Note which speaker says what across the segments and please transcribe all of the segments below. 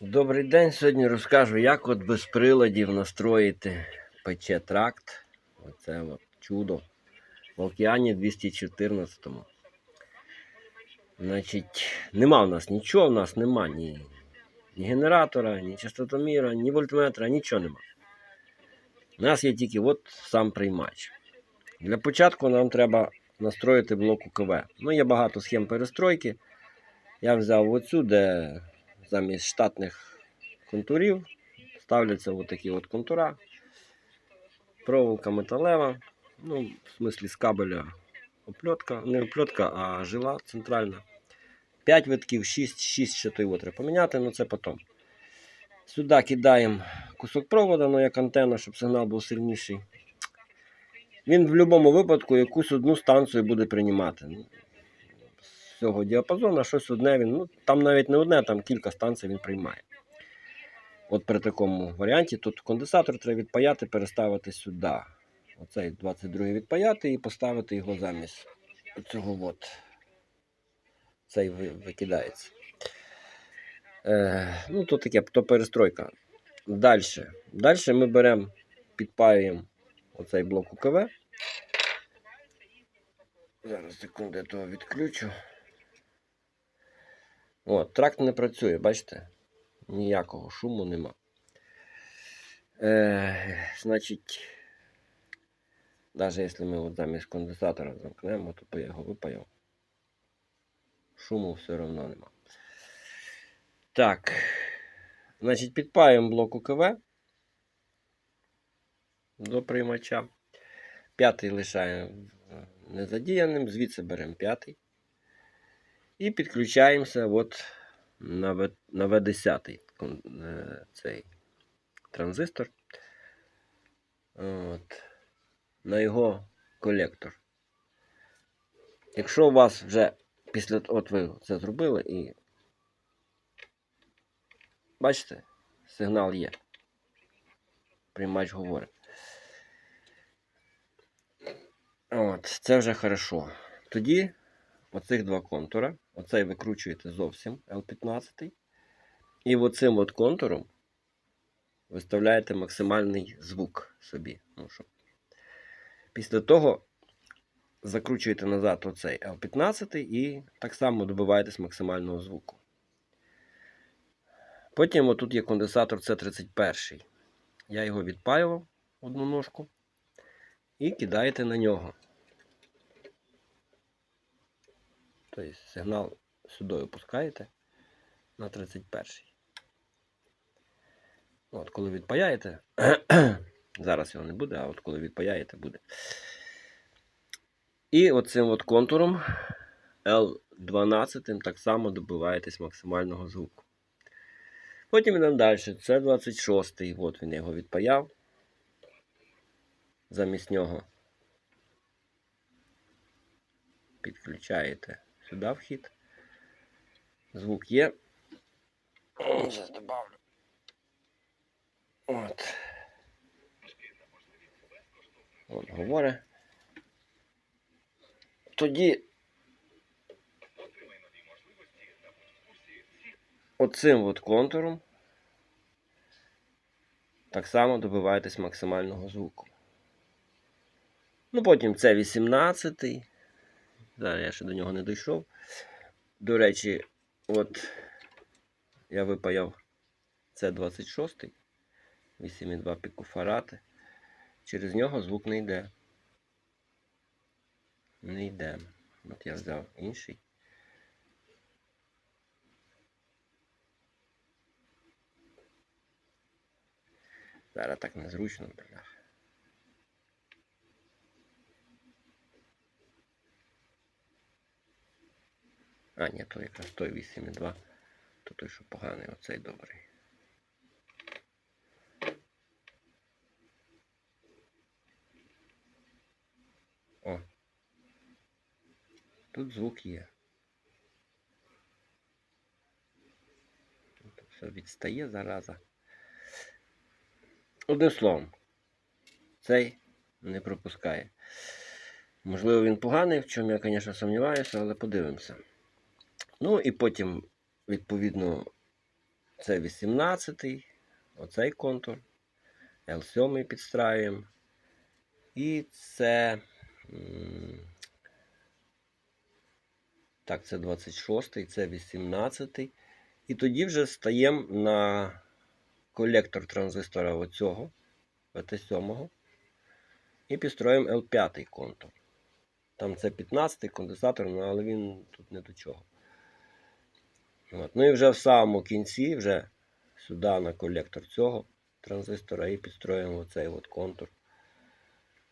Speaker 1: Добрий день. Сьогодні розкажу, як от без приладів настроїти ПЧ тракт. Оце от чудо. В океані 214. Значить, нема в нас нічого, в нас нема ні, ні генератора, ні частотоміра, ні вольтметра, нічого нема. У нас є тільки от сам приймач. Для початку нам треба настроїти блок УКВ. Ну, є багато схем перестройки. Я взяв оцю, де замість штатних контурів ставляться отакі от контура. Проволока металева. Ну, в смислі з кабеля опльотка. Не опльотка, а жила центральна. 5 витків, 6, 6 ще той треба поміняти, ну це потім. Сюди кидаємо кусок провода, ну як антенна, щоб сигнал був сильніший. Він в будь-якому випадку якусь одну станцію буде приймати. Цього діапазону щось одне він. Ну, там навіть не одне, там кілька станцій він приймає. От при такому варіанті тут конденсатор треба відпаяти, переставити сюди. Оцей 22-й відпаяти і поставити його замість цього от. Цей викидається. Е, ну, то таке, то перестройка. Далі. Далі ми беремо, підпаюємо оцей блок УКВ. Зараз секунду я того відключу. От, тракт не працює, бачите? Ніякого шуму нема. Е, значить, навіть якщо ми от замість конденсатора замкнемо, то я його випаяв. Шуму все одно нема. Так. Значить, підпаємо блок УКВ до приймача. П'ятий лишаємо незадіяним, звідси беремо п'ятий. І підключаємося от на, В, на В10 кон- е, цей транзистор. От, на його колектор. Якщо у вас вже після от ви це зробили і бачите, сигнал є. Приймач говорить. От, це вже хорошо. Тоді оцих два контура. Оцей викручуєте зовсім L15. І оцим от контуром виставляєте максимальний звук собі. Ну, щоб. Після того закручуєте назад оцей L15 і так само добиваєтесь максимального звуку. Потім отут є конденсатор C31. Я його відпаював одну ножку і кидаєте на нього. Тобто сигнал сюди опускаєте на 31. От, коли відпаяєте, зараз його не буде, а от коли відпаяєте, буде. І оцим от контуром L12 так само добиваєтесь максимального звуку. Потім йдемо далі. Це 26 От він його відпаяв. Замість нього підключаєте сюди вхід. Звук є. Зараз добавлю. От. От говорить. Тоді оцим от контуром так само добиваєтесь максимального звуку. Ну, потім це 18 Зараз я ще до нього не дійшов. До речі, от я випаяв це 26 8,2 пікофарати. Через нього звук не йде. Не йде. От я взяв інший. Зараз так незручно, бля. А, ні, то якраз той 8,2. То той, що поганий, оцей добрий. О. Тут звук є. Тут все відстає зараза. Одним словом, цей не пропускає. Можливо, він поганий, в чому я, звісно, сумніваюся, але подивимося. Ну і потім, відповідно, Це 18-й, оцей контур. L7 підстраюємо. І це. Так, це 26-й, це 18-й. І тоді вже стаємо на колектор транзистора оцього, ВТ7. І підстроїмо L5 контур. Там це 15-й конденсатор, ну, але він тут не до чого. От. Ну і вже в самому кінці, вже сюди на колектор цього транзистора і підстроїмо оцей от контур.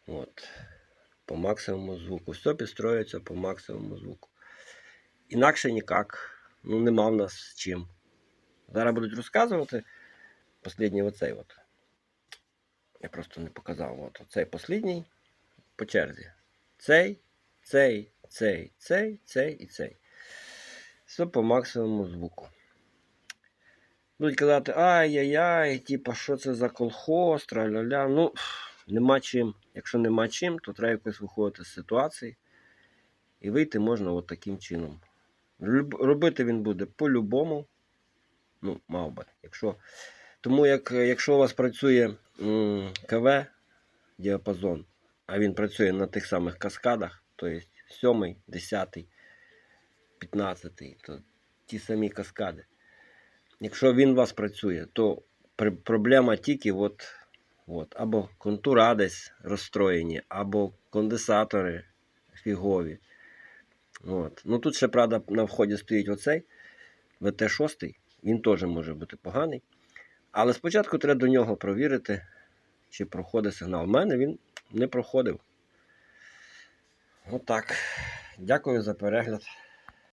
Speaker 1: От. По максимуму звуку. Все підстроюється по максимуму звуку. Інакше ніяк. Ну, нема в нас чим. Зараз будуть розказувати. Послідній оцей от. Я просто не показав. От оцей послідній по черзі. Цей, цей, цей, цей, цей і цей. Все по максимуму звуку. Будуть казати, ай-яй-яй, типа, що це за колхоз, траля-ля. Ну, нема чим. Якщо нема чим, то треба якось виходити з ситуації. І вийти можна от таким чином. Робити він буде по-любому. Ну, мав би. Якщо... Тому як, якщо у вас працює м, КВ діапазон, а він працює на тих самих каскадах, то є 7, 10, 15, то ті самі каскади. Якщо він у вас працює, то проблема тільки от, от, або контура десь розстроєні, або конденсатори фігові. От. Ну тут ще, правда, на вході стоїть оцей ВТ-6, він теж може бути поганий. Але спочатку треба до нього провірити, чи проходить сигнал. У мене він не проходив. Отак. Дякую за перегляд.